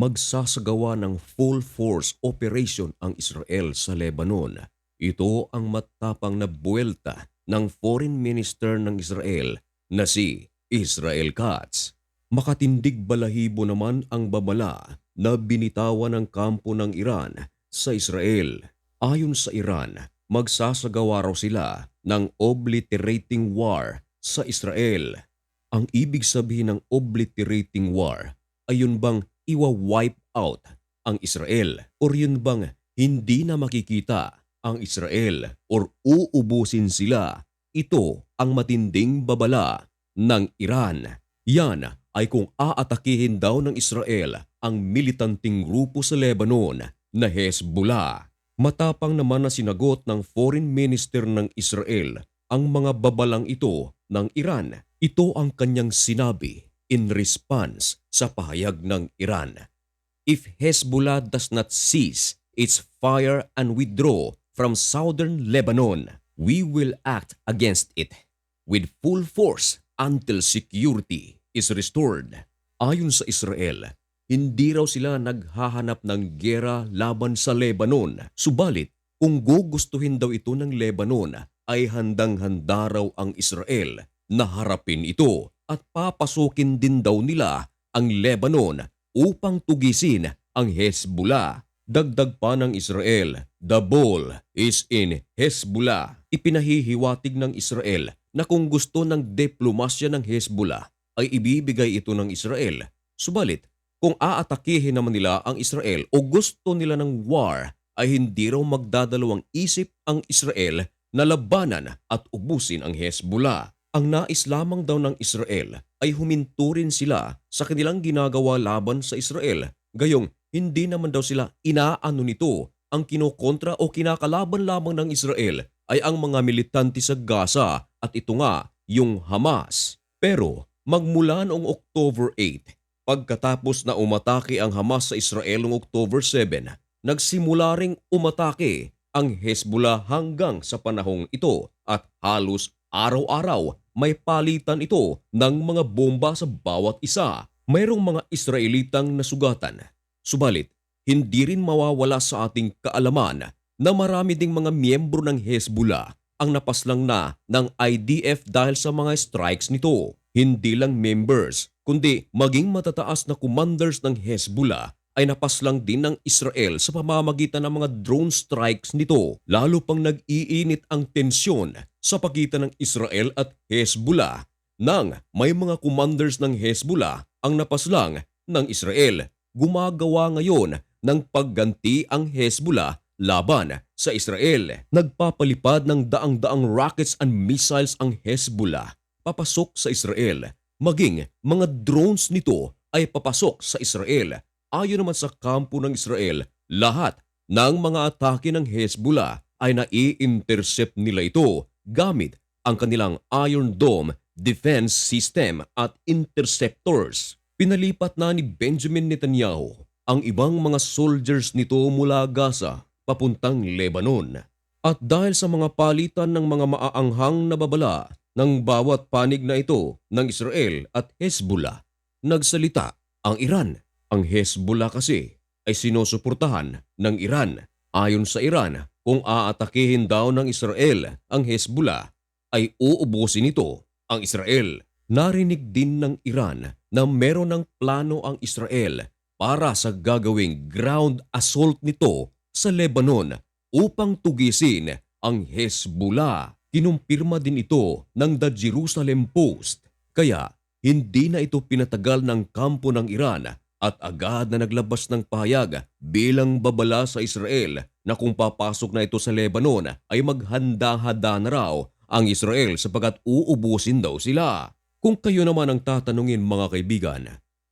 magsasagawa ng full force operation ang Israel sa Lebanon. Ito ang matapang na buwelta ng Foreign Minister ng Israel na si Israel Katz. Makatindig balahibo naman ang babala na binitawan ng kampo ng Iran sa Israel. Ayon sa Iran, magsasagawa raw sila ng obliterating war sa Israel. Ang ibig sabihin ng obliterating war ay yun bang iwa-wipe out ang Israel or yun bang hindi na makikita ang Israel or uubusin sila. Ito ang matinding babala ng Iran. Yan ay kung aatakihin daw ng Israel ang militanting grupo sa Lebanon na Hezbollah. Matapang naman na sinagot ng Foreign Minister ng Israel ang mga babalang ito ng Iran. Ito ang kanyang sinabi in response sa pahayag ng Iran. If Hezbollah does not cease its fire and withdraw from southern Lebanon, we will act against it with full force until security is restored. Ayon sa Israel, hindi raw sila naghahanap ng gera laban sa Lebanon. Subalit, kung gugustuhin daw ito ng Lebanon, ay handang-handa raw ang Israel na harapin ito at papasukin din daw nila ang Lebanon upang tugisin ang Hezbollah. Dagdag pa ng Israel, the ball is in Hezbollah. Ipinahihiwatig ng Israel na kung gusto ng diplomasya ng Hezbollah ay ibibigay ito ng Israel. Subalit, kung aatakihin naman nila ang Israel o gusto nila ng war, ay hindi raw magdadalawang isip ang Israel na labanan at ubusin ang Hezbollah. Ang nais lamang daw ng Israel ay huminto rin sila sa kanilang ginagawa laban sa Israel. Gayong hindi naman daw sila inaano nito. Ang kinokontra o kinakalaban lamang ng Israel ay ang mga militante sa Gaza at ito nga yung Hamas. Pero magmula noong October 8, pagkatapos na umatake ang Hamas sa Israel noong October 7, nagsimula ring umatake ang Hezbollah hanggang sa panahong ito at halos araw-araw may palitan ito ng mga bomba sa bawat isa. Mayroong mga Israelitang nasugatan. Subalit, hindi rin mawawala sa ating kaalaman na marami ding mga miyembro ng Hezbollah ang napaslang na ng IDF dahil sa mga strikes nito. Hindi lang members, kundi maging matataas na commanders ng Hezbollah ay napaslang din ng Israel sa pamamagitan ng mga drone strikes nito. Lalo pang nag-iinit ang tensyon sa pagitan ng Israel at Hezbollah nang may mga commanders ng Hezbollah ang napaslang ng Israel. Gumagawa ngayon ng pagganti ang Hezbollah laban sa Israel. Nagpapalipad ng daang-daang rockets and missiles ang Hezbollah papasok sa Israel. Maging mga drones nito ay papasok sa Israel. Ayon naman sa kampo ng Israel, lahat ng mga atake ng Hezbollah ay nai-intercept nila ito gamit ang kanilang Iron Dome defense system at interceptors. Pinalipat na ni Benjamin Netanyahu ang ibang mga soldiers nito mula Gaza papuntang Lebanon. At dahil sa mga palitan ng mga maaanghang na babala ng bawat panig na ito ng Israel at Hezbollah, nagsalita ang Iran. Ang Hezbollah kasi ay sinusuportahan ng Iran. Ayon sa Iran, kung aatakihin daw ng Israel ang Hezbollah, ay uubusin ito ang Israel. Narinig din ng Iran na meron ng plano ang Israel para sa gagawing ground assault nito sa Lebanon upang tugisin ang Hezbollah. Kinumpirma din ito ng The Jerusalem Post. Kaya hindi na ito pinatagal ng kampo ng Iran at agad na naglabas ng pahayag bilang babala sa Israel na kung papasok na ito sa Lebanon ay maghanda-handa na raw ang Israel sapagat uubusin daw sila. Kung kayo naman ang tatanungin mga kaibigan,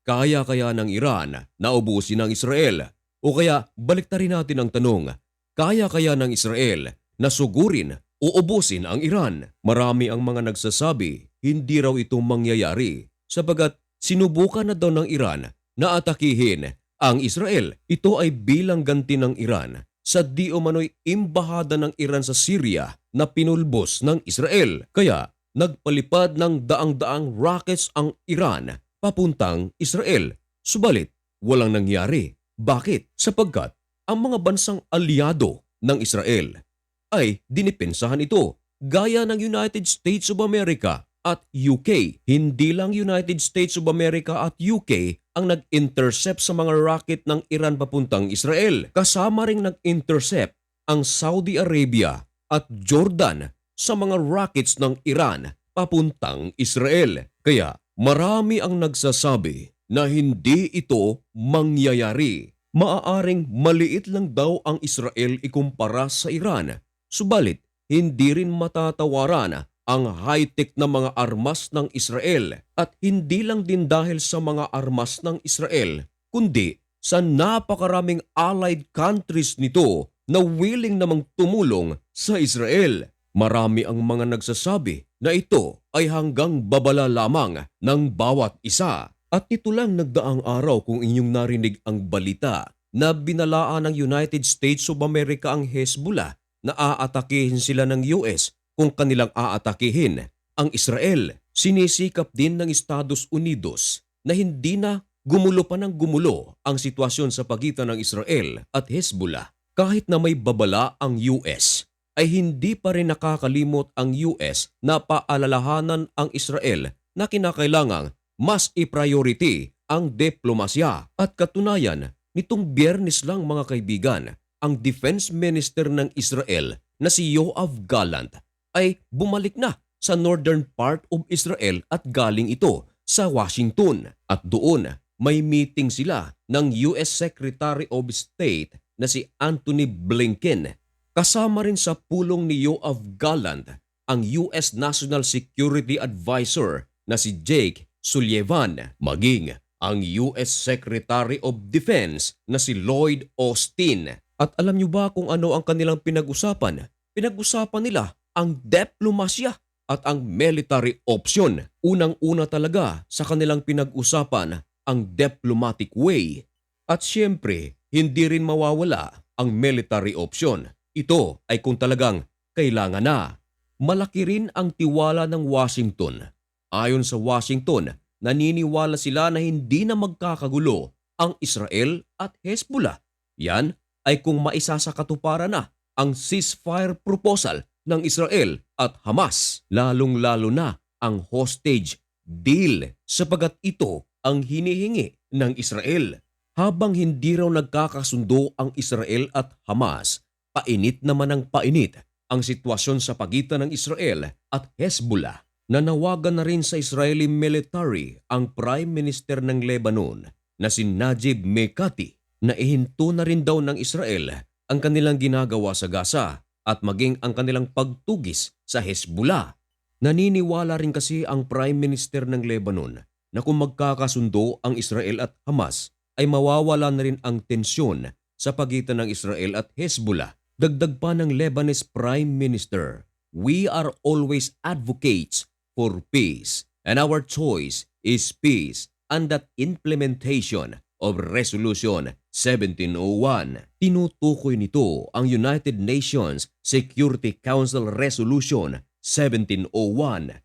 kaya kaya ng Iran na ubusin ang Israel? O kaya baliktarin natin ang tanong, kaya kaya ng Israel na sugurin o ubusin ang Iran? Marami ang mga nagsasabi hindi raw ito mangyayari sapagat sinubukan na daw ng Iran na atakihin ang Israel. Ito ay bilang ganti ng Iran sa di umano'y imbahada ng Iran sa Syria na pinulbos ng Israel. Kaya nagpalipad ng daang-daang rockets ang Iran papuntang Israel. Subalit, walang nangyari. Bakit? Sapagkat ang mga bansang alyado ng Israel ay dinipensahan ito gaya ng United States of America at UK. Hindi lang United States of America at UK ang nag-intercept sa mga rocket ng Iran papuntang Israel. Kasama ring nag-intercept ang Saudi Arabia at Jordan sa mga rockets ng Iran papuntang Israel. Kaya marami ang nagsasabi na hindi ito mangyayari. Maaaring maliit lang daw ang Israel ikumpara sa Iran. Subalit, hindi rin matatawaran ang high-tech na mga armas ng Israel at hindi lang din dahil sa mga armas ng Israel, kundi sa napakaraming allied countries nito na willing namang tumulong sa Israel. Marami ang mga nagsasabi na ito ay hanggang babala lamang ng bawat isa. At ito lang nagdaang araw kung inyong narinig ang balita na binalaan ng United States of America ang Hezbollah na aatakihin sila ng US kung kanilang aatakihin ang Israel. Sinisikap din ng Estados Unidos na hindi na gumulo pa ng gumulo ang sitwasyon sa pagitan ng Israel at Hezbollah. Kahit na may babala ang US, ay hindi pa rin nakakalimot ang US na paalalahanan ang Israel na kinakailangang mas i-priority ang diplomasya. At katunayan, nitong biyernes lang mga kaibigan, ang Defense Minister ng Israel na si Yoav Gallant ay bumalik na sa northern part of Israel at galing ito sa Washington. At doon may meeting sila ng US Secretary of State na si Anthony Blinken. Kasama rin sa pulong ni Yoav Gallant ang US National Security Advisor na si Jake Sullivan, maging ang US Secretary of Defense na si Lloyd Austin. At alam niyo ba kung ano ang kanilang pinag-usapan? Pinag-usapan nila ang diplomasya at ang military option. Unang-una talaga sa kanilang pinag-usapan ang diplomatic way. At siyempre, hindi rin mawawala ang military option. Ito ay kung talagang kailangan na. Malaki rin ang tiwala ng Washington. Ayon sa Washington, naniniwala sila na hindi na magkakagulo ang Israel at Hezbollah. Yan ay kung maisa sa katuparan na ang ceasefire proposal ng Israel at Hamas, lalong-lalo na ang hostage deal sapagat ito ang hinihingi ng Israel. Habang hindi raw nagkakasundo ang Israel at Hamas, painit naman ang painit ang sitwasyon sa pagitan ng Israel at Hezbollah. Nanawagan na rin sa Israeli military ang Prime Minister ng Lebanon na si Najib Mikati na ihinto na rin daw ng Israel ang kanilang ginagawa sa Gaza at maging ang kanilang pagtugis sa Hezbollah. Naniniwala rin kasi ang Prime Minister ng Lebanon na kung magkakasundo ang Israel at Hamas ay mawawala na rin ang tensyon sa pagitan ng Israel at Hezbollah. Dagdag pa ng Lebanese Prime Minister, We are always advocates for peace and our choice is peace and that implementation of Resolution 1701. Tinutukoy nito ang United Nations Security Council Resolution 1701.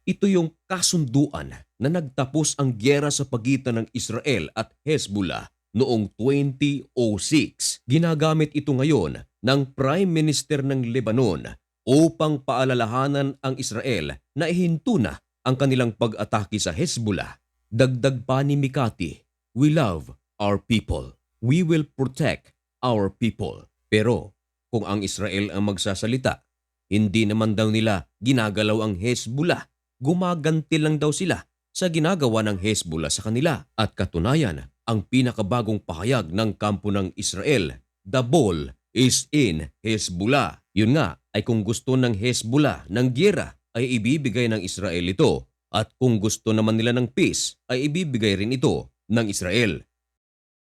Ito yung kasunduan na nagtapos ang gyera sa pagitan ng Israel at Hezbollah noong 2006. Ginagamit ito ngayon ng Prime Minister ng Lebanon upang paalalahanan ang Israel na ihinto na ang kanilang pag-atake sa Hezbollah. Dagdag pa ni Mikati, We love our people. We will protect our people. Pero kung ang Israel ang magsasalita, hindi naman daw nila ginagalaw ang Hezbollah. Gumaganti lang daw sila sa ginagawa ng Hezbollah sa kanila. At katunayan, ang pinakabagong pahayag ng kampo ng Israel, the ball is in Hezbollah. Yun nga ay kung gusto ng Hezbollah ng giyera ay ibibigay ng Israel ito at kung gusto naman nila ng peace ay ibibigay rin ito ng Israel.